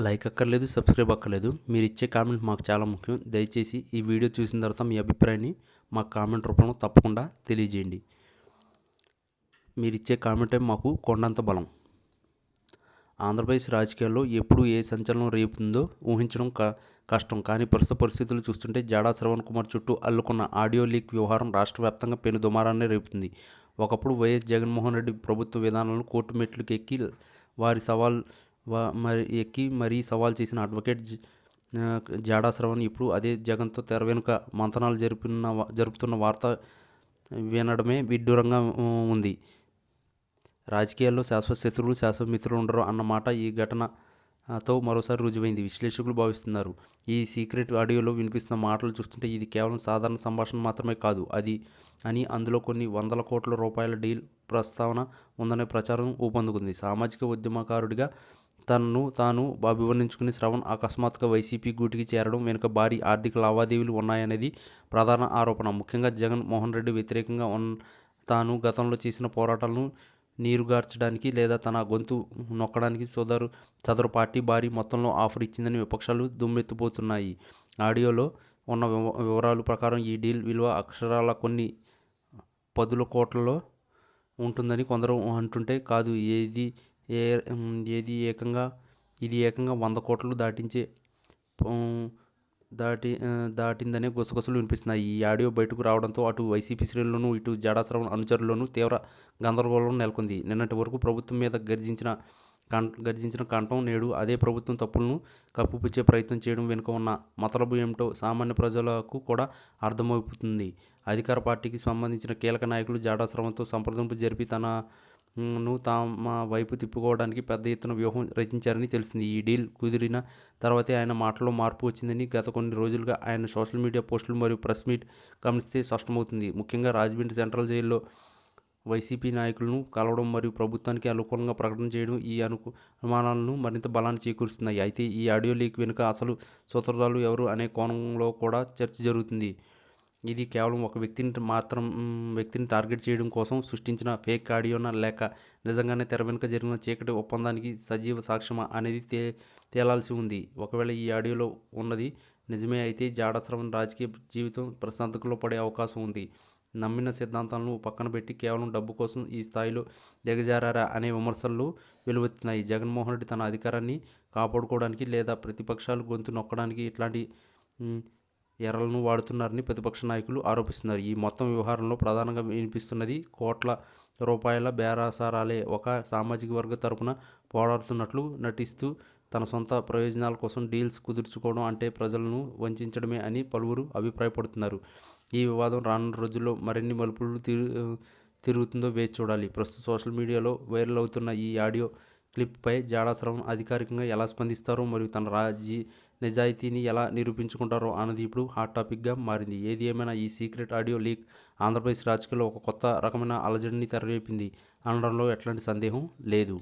Like అక్కర్లేదు subscribe అక్కర్లేదు. మీరు ఇచ్చే కామెంట్ మాకు చాలా ముఖ్యం. దయచేసి ఈ వీడియో చూసిన తర్వాత మీ అభిప్రాయాన్ని మాకు కామెంట్ రూపంలో తప్పకుండా తెలియజేయండి. మీరు ఇచ్చే కామెంటే మాకు కొండంత బలం. ఆంధ్రప్రదేశ్ రాజకీయాల్లో ఎప్పుడు ఏ సంచలనం రేపుతుందో ఊహించడం క కష్టం. కానీ ప్రస్తుత పరిస్థితులు చూస్తుంటే జాడా శ్రవణ్ కుమార్ చుట్టూ అల్లుకున్న ఆడియో లీక్ వ్యవహారం రాష్ట్ర వ్యాప్తంగా పెను దుమారాన్ని రేపుతుంది. ఒకప్పుడు వైఎస్ జగన్మోహన్ రెడ్డి ప్రభుత్వ విధానాలను కోర్టు మెట్లకు ఎక్కి వారి సవాల్ మరి ఎక్కి మరీ సవాల్ చేసిన అడ్వకేట్ జాడా శ్రవణ్ ఇప్పుడు అదే జగన్తో తెర వెనుక మంతనాలు జరుపుతున్న జరుపుతున్న వార్త వినడమే విడ్డూరంగా ఉంది. రాజకీయాల్లో శాశ్వత శత్రువులు శాశ్వత మిత్రులు ఉండరు అన్న మాట ఈ ఘటనతో మరోసారి రుజువైంది. విశ్లేషకులు భావిస్తున్నారు. ఈ సీక్రెట్ ఆడియోలో వినిపిస్తున్న మాటలు చూస్తుంటే ఇది కేవలం సాధారణ సంభాషణ మాత్రమే కాదు అది అని అందులో కొన్ని వందల కోట్ల రూపాయల డీల్ ప్రస్తావన ఉందనే ప్రచారం ఊపందుకుంది. సామాజిక ఉద్యమకారుడిగా తనను తాను అభివర్ణించుకుని శ్రవణ్ అకస్మాత్తుగా వైసీపీ గూటికి చేరడం వెనుక భారీ ఆర్థిక లావాదేవీలు ఉన్నాయనేది ప్రధాన ఆరోపణ. ముఖ్యంగా జగన్ మోహన్ రెడ్డి వ్యతిరేకంగా ఉన్న తాను గతంలో చేసిన పోరాటాలను నీరుగార్చడానికి లేదా తన గొంతు నొక్కడానికి సోదరు సదరు పార్టీ భారీ మొత్తంలో ఆఫర్ ఇచ్చిందని విపక్షాలు దుమ్మెత్తిపోతున్నాయి. ఆడియోలో ఉన్న వివ- వివరాల ప్రకారం ఈ డీల్ విలువ అక్షరాల కొన్ని పదుల కోట్లలో ఉంటుందని కొందరు అంటుంటే కాదు ఏది ఏ ఏది ఏకంగా ఇది ఏకంగా వంద కోట్లు దాటించే దాటి దాటిందనే గుసగుసలు వినిపిస్తున్నాయి. ఈ ఆడియో బయటకు రావడంతో అటు వైసీపీ శ్రేణుల్లోనూ ఇటు జడాశ్రవణ అనుచరుల్లోనూ తీవ్ర గందరగోళం నెలకొంది. నిన్నటి వరకు ప్రభుత్వం మీద గర్జించిన కం గర్జించిన కంఠం నేడు అదే ప్రభుత్వం తప్పులను కప్పుపుచ్చే ప్రయత్నం చేయడం వెనుక ఉన్న మతలబు ఏమిటో సామాన్య ప్రజలకు కూడా అర్థమైపోతుంది అధికార పార్టీకి సంబంధించిన కీలక నాయకులు జాడాశ్రమంతో సంప్రదింపు జరిపి తన ను తమ వైపు తిప్పుకోవడానికి పెద్ద ఎత్తున వ్యూహం రచించారని తెలిసింది. ఈ డీల్ కుదిరిన తర్వాతే ఆయన మాటలో మార్పు వచ్చిందని గత కొన్ని రోజులుగా ఆయన సోషల్ మీడియా పోస్టులు మరియు ప్రెస్ మీట్ గమనిస్తే స్పష్టమవుతుంది. ముఖ్యంగా రాజమండ్రి సెంట్రల్ జైల్లో వైసీపీ నాయకులను కలవడం మరియు ప్రభుత్వానికి అనుకూలంగా ప్రకటన చేయడం ఈ అనుకు అనుమానాలను మరింత బలాన్ని చేకూరుస్తున్నాయి. అయితే ఈ ఆడియో లీక్ వెనుక అసలు సూత్రధారులు ఎవరు అనే కోణంలో కూడా చర్చ జరుగుతుంది. ఇది కేవలం ఒక వ్యక్తిని మాత్రం వ్యక్తిని టార్గెట్ చేయడం కోసం సృష్టించిన ఫేక్ ఆడియోనా లేక నిజంగానే తెర వెనుక జరిగిన చీకటి ఒప్పందానికి సజీవ సాక్ష్యమా అనేది తే తేలాల్సి ఉంది. ఒకవేళ ఈ ఆడియోలో ఉన్నది నిజమే అయితే జాడశ్రవణ రాజకీయ జీవితం ప్రశాంతకలో పడే అవకాశం ఉంది. నమ్మిన సిద్ధాంతాలను పక్కన పెట్టి కేవలం డబ్బు కోసం ఈ స్థాయిలో దిగజారారా అనే విమర్శలు వెలువెత్తున్నాయి. జగన్మోహన్ రెడ్డి తన అధికారాన్ని కాపాడుకోవడానికి లేదా ప్రతిపక్షాలు గొంతు నొక్కడానికి ఇట్లాంటి ఎర్రలను వాడుతున్నారని ప్రతిపక్ష నాయకులు ఆరోపిస్తున్నారు. ఈ మొత్తం వ్యవహారంలో ప్రధానంగా వినిపిస్తున్నది కోట్ల రూపాయల బేరాసారాలే. ఒక సామాజిక వర్గ తరపున పోరాడుతున్నట్లు నటిస్తూ తన సొంత ప్రయోజనాల కోసం డీల్స్ కుదుర్చుకోవడం అంటే ప్రజలను వంచడమే అని పలువురు అభిప్రాయపడుతున్నారు. ఈ వివాదం రానున్న రోజుల్లో మరిన్ని మలుపులు తిరు తిరుగుతుందో వేచి చూడాలి. ప్రస్తుత సోషల్ మీడియాలో వైరల్ అవుతున్న ఈ ఆడియో క్లిప్పై జాడాశ్రవం అధికారికంగా ఎలా స్పందిస్తారో మరియు తన రాజీ నిజాయితీని ఎలా నిరూపించుకుంటారో అన్నది ఇప్పుడు హాట్ టాపిక్గా మారింది. ఏది ఏమైనా ఈ సీక్రెట్ ఆడియో లీక్ ఆంధ్రప్రదేశ్ రాజకీయాల్లో ఒక కొత్త రకమైన అలజడిని తెరవేపింది అనడంలో ఎట్లాంటి సందేహం లేదు.